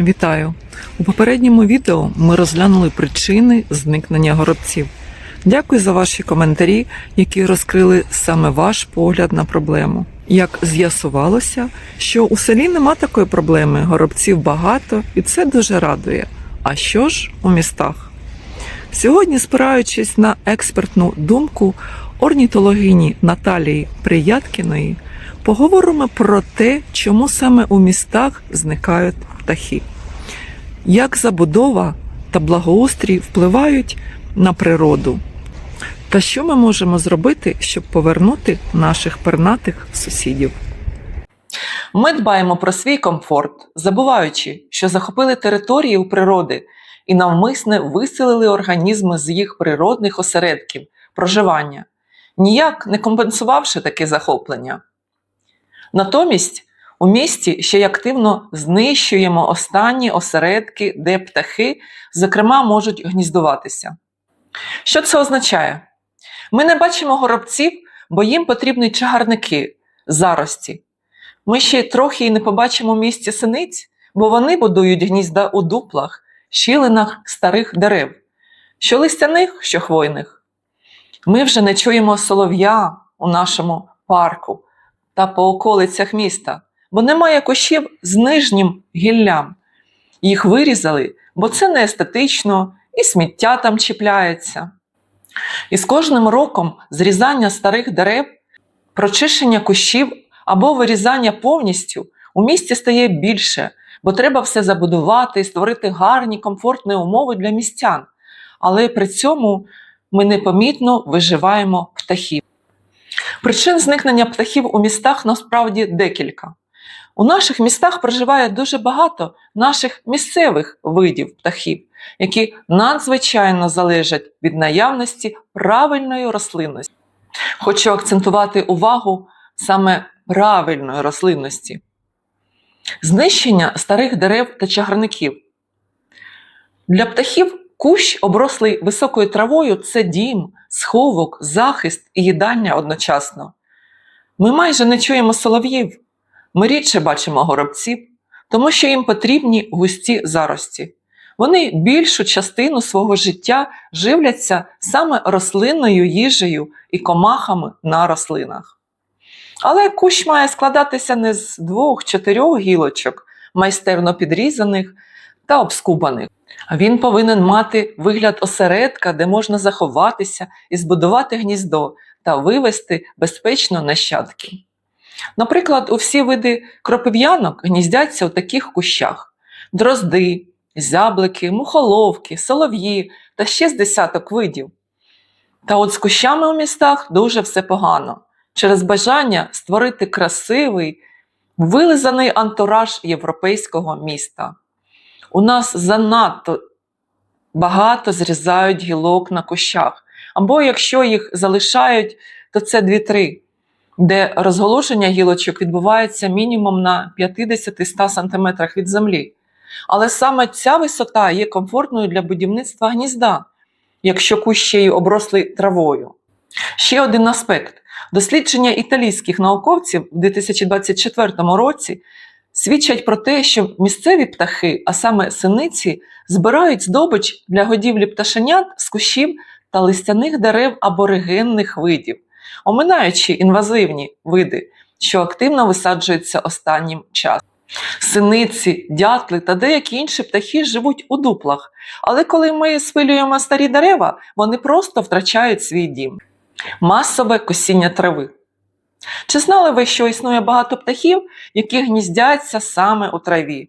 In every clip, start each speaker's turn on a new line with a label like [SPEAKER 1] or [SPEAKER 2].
[SPEAKER 1] Вітаю! У попередньому відео ми розглянули причини зникнення горобців. Дякую за ваші коментарі, які розкрили саме ваш погляд на проблему. Як з'ясувалося, що у селі нема такої проблеми, горобців багато, і це дуже радує. А що ж у містах? Сьогодні, спираючись на експертну думку орнітологині Наталії Прияткіної, поговоримо про те, чому саме у містах зникають птахи, як забудова та благоустрій впливають на природу, та що ми можемо зробити, щоб повернути наших пернатих сусідів. Ми дбаємо про свій комфорт, забуваючи, що захопили території у природи і навмисне виселили організми з їх природних осередків проживання, ніяк не компенсувавши таке захоплення. Натомість у місті ще й активно знищуємо останні осередки, де птахи, зокрема, можуть гніздуватися. Що це означає? Ми не бачимо горобців, бо їм потрібні чагарники, зарості. Ми ще трохи й не побачимо в місті синиць, бо вони будують гнізда у дуплах, щілинах старих дерев, що листяних, що хвойних. Ми вже не чуємо солов'я у нашому парку та по околицях міста, бо немає кущів з нижнім гіллям. Їх вирізали, бо це не естетично і сміття там чіпляється. І з кожним роком зрізання старих дерев, прочищення кущів або вирізання повністю у місті стає більше, бо треба все забудувати і створити гарні, комфортні умови для містян. Але при цьому ми непомітно виживаємо птахів. Причин зникнення птахів у містах насправді декілька. У наших містах проживає дуже багато наших місцевих видів птахів, які надзвичайно залежать від наявності правильної рослинності. Хочу акцентувати увагу саме правильної рослинності. Знищення старих дерев та чагарників. Для птахів кущ, оброслий високою травою, це дім, сховок, захист і їдальня одночасно. Ми майже не чуємо солов'їв, ми рідше бачимо горобців, тому що їм потрібні густі зарості. Вони більшу частину свого життя живляться саме рослинною їжею і комахами на рослинах. Але кущ має складатися не з двох-чотирьох гілочок, майстерно підрізаних та обскубаних. Він повинен мати вигляд осередка, де можна заховатися і збудувати гніздо та вивести безпечно нащадки. Наприклад, у всі види кропив'янок гніздяться у таких кущах: дрозди, зяблики, мухоловки, солов'ї та ще з десяток видів. Та от з кущами у містах дуже все погано через бажання створити красивий, вилизаний антураж європейського міста. У нас занадто багато зрізають гілок на кущах, або якщо їх залишають, то це 2-3, де розголошення гілочок відбувається мінімум на 50-100 см від землі. Але саме ця висота є комфортною для будівництва гнізда, якщо кущ ще оброслий травою. Ще один аспект. Дослідження італійських науковців у 2024 році свідчать про те, що місцеві птахи, а саме синиці, збирають здобич для годівлі пташенят з кущів та листяних дерев аборигенних видів, оминаючи інвазивні види, що активно висаджуються останнім часом. Синиці, дятли та деякі інші птахи живуть у дуплах, але коли ми спилюємо старі дерева, вони просто втрачають свій дім. Масове косіння трави. Чи знали ви, що існує багато птахів, які гніздяться саме у траві?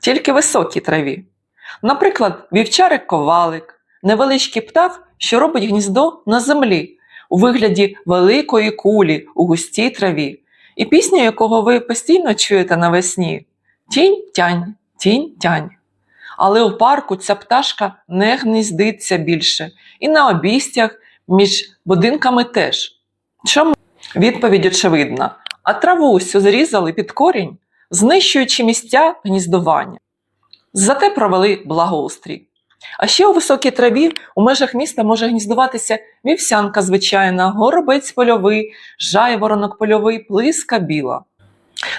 [SPEAKER 1] Тільки високій траві. Наприклад, вівчарик-ковалик, невеличкий птах, що робить гніздо на землі у вигляді великої кулі у густій траві, і пісня, якого ви постійно чуєте навесні тінь-тянь, тінь-тянь. Але у парку ця пташка не гніздиться більше, і на обійстях між будинками теж. Чому? Відповідь очевидна. А траву всю зрізали під корінь, знищуючи місця гніздування. Зате провели благоустрій. А ще у високій траві у межах міста може гніздуватися вівсянка звичайна, горобець польовий, жайворонок польовий, плиска біла.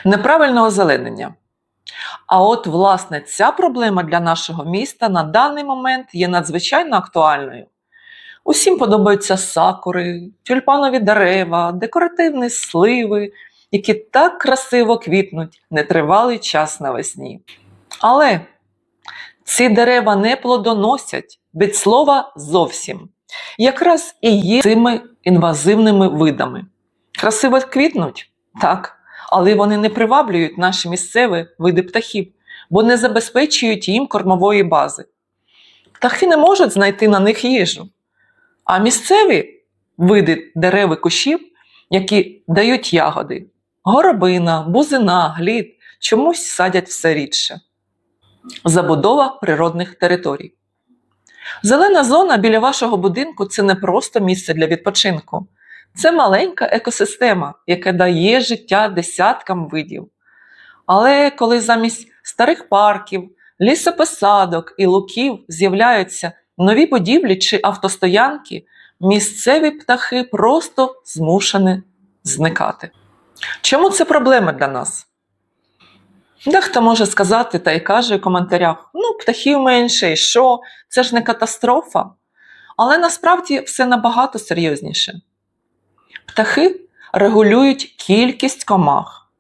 [SPEAKER 1] Неправильне озеленення. А от, власне, ця проблема для нашого міста на даний момент є надзвичайно актуальною. Усім подобаються сакури, тюльпанові дерева, декоративні сливи, які так красиво квітнуть нетривалий час навесні. Але ці дерева не плодоносять від слова зовсім. Якраз і є цими інвазивними видами. Красиво квітнуть? Так, але вони не приваблюють наші місцеві види птахів, бо не забезпечують їм кормової бази. Птахи не можуть знайти на них їжу. А місцеві види дерев і кущів, які дають ягоди, горобина, бузина, глід, чомусь садять все рідше. Забудова природних територій. Зелена зона біля вашого будинку це не просто місце для відпочинку. Це маленька екосистема, яка дає життя десяткам видів. Але коли замість старих парків, лісопосадок і луків з'являються нові будівлі чи автостоянки, місцеві птахи просто змушені зникати. Чому це проблема для нас? Дехто може сказати та й каже в коментарях: ну, птахів менше, і що, це ж не катастрофа. Але насправді все набагато серйозніше. Птахи регулюють кількість комах.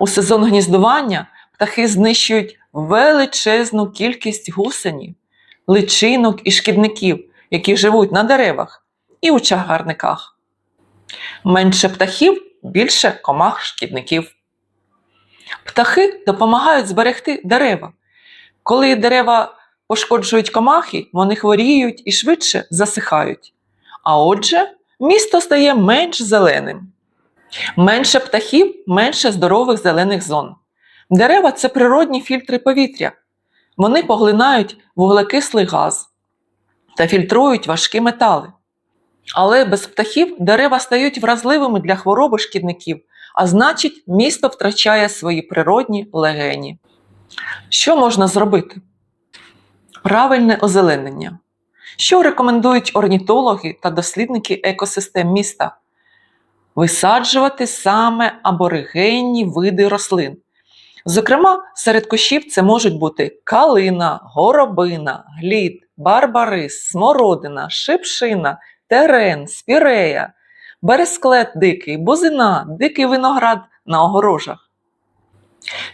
[SPEAKER 1] У сезон гніздування птахи знищують величезну кількість гусенів, личинок і шкідників, які живуть на деревах і у чагарниках. Менше птахів більше комах шкідників. Птахи допомагають зберегти дерева. Коли дерева пошкоджують комахи, вони хворіють і швидше засихають. А отже, місто стає менш зеленим. Менше птахів, менше здорових зелених зон. Дерева це природні фільтри повітря. Вони поглинають вуглекислий газ та фільтрують важкі метали. Але без птахів дерева стають вразливими для хвороби шкідників, а значить, місто втрачає свої природні легені. Що можна зробити? Правильне озеленення. Що рекомендують орнітологи та дослідники екосистем міста? Висаджувати саме аборигенні види рослин. Зокрема, серед кущів це можуть бути калина, горобина, глід, барбарис, смородина, шипшина, терен, спірея, бересклет дикий, бузина, дикий виноград на огорожах.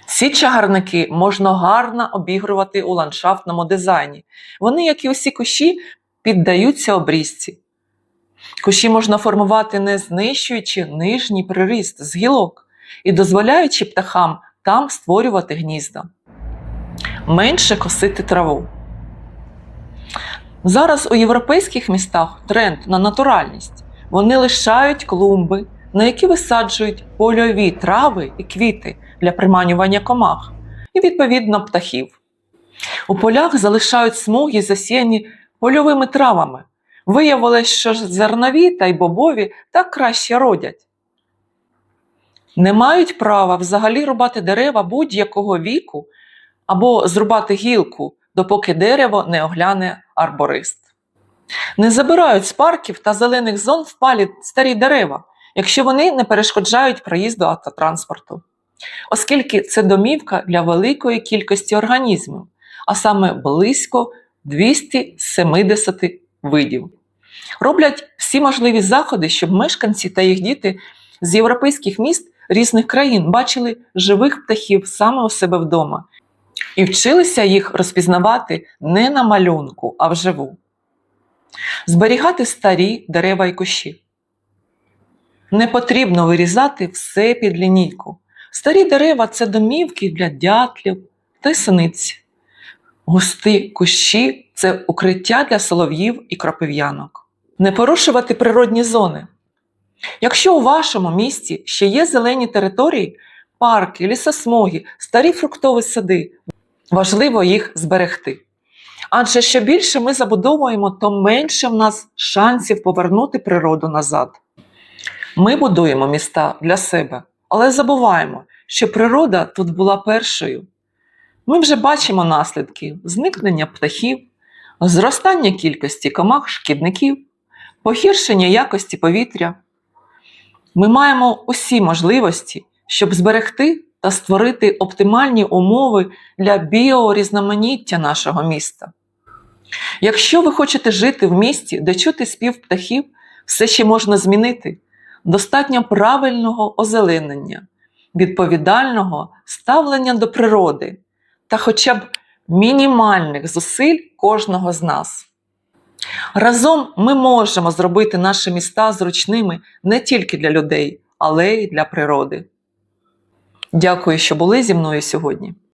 [SPEAKER 1] Ці чагарники можна гарно обігрувати у ландшафтному дизайні. Вони, як і усі кущі, піддаються обрізці. Кущі можна формувати не знищуючи нижній приріст з гілок і дозволяючи птахам там створювати гнізда. Менше косити траву. Зараз у європейських містах тренд на натуральність. Вони лишають клумби, на які висаджують польові трави і квіти для приманювання комах і, відповідно, птахів. У полях залишають смуги, засіяні польовими травами. Виявилось, що зернові та й бобові так краще родять. Не мають права взагалі рубати дерева будь-якого віку або зрубати гілку, допоки дерево не огляне арборист. Не забирають з парків та зелених зон впалі старі дерева, якщо вони не перешкоджають проїзду автотранспорту, оскільки це домівка для великої кількості організмів, а саме близько 270 видів. Роблять всі можливі заходи, щоб мешканці та їх діти з європейських міст різних країн бачили живих птахів саме у себе вдома і вчилися їх розпізнавати не на малюнку, а вживу. Зберігати старі дерева і кущі. Не потрібно вирізати все під лінійку. Старі дерева це домівки для дятлів та синиць. Густі кущі це укриття для солов'їв і кропив'янок. Не порушувати природні зони. Якщо у вашому місті ще є зелені території, парки, лісосмуги, старі фруктові сади, важливо їх зберегти. Адже що більше ми забудовуємо, то менше в нас шансів повернути природу назад. Ми будуємо міста для себе, але забуваємо, що природа тут була першою. Ми вже бачимо наслідки зникнення птахів, зростання кількості комах шкідників, погіршення якості повітря. Ми маємо усі можливості, щоб зберегти та створити оптимальні умови для біорізноманіття нашого міста. Якщо ви хочете жити в місті, де чути спів птахів, все ще можна змінити. Достатньо правильного озеленення, відповідального ставлення до природи та хоча б мінімальних зусиль кожного з нас. Разом ми можемо зробити наші міста зручними не тільки для людей, але й для природи. Дякую, що були зі мною сьогодні.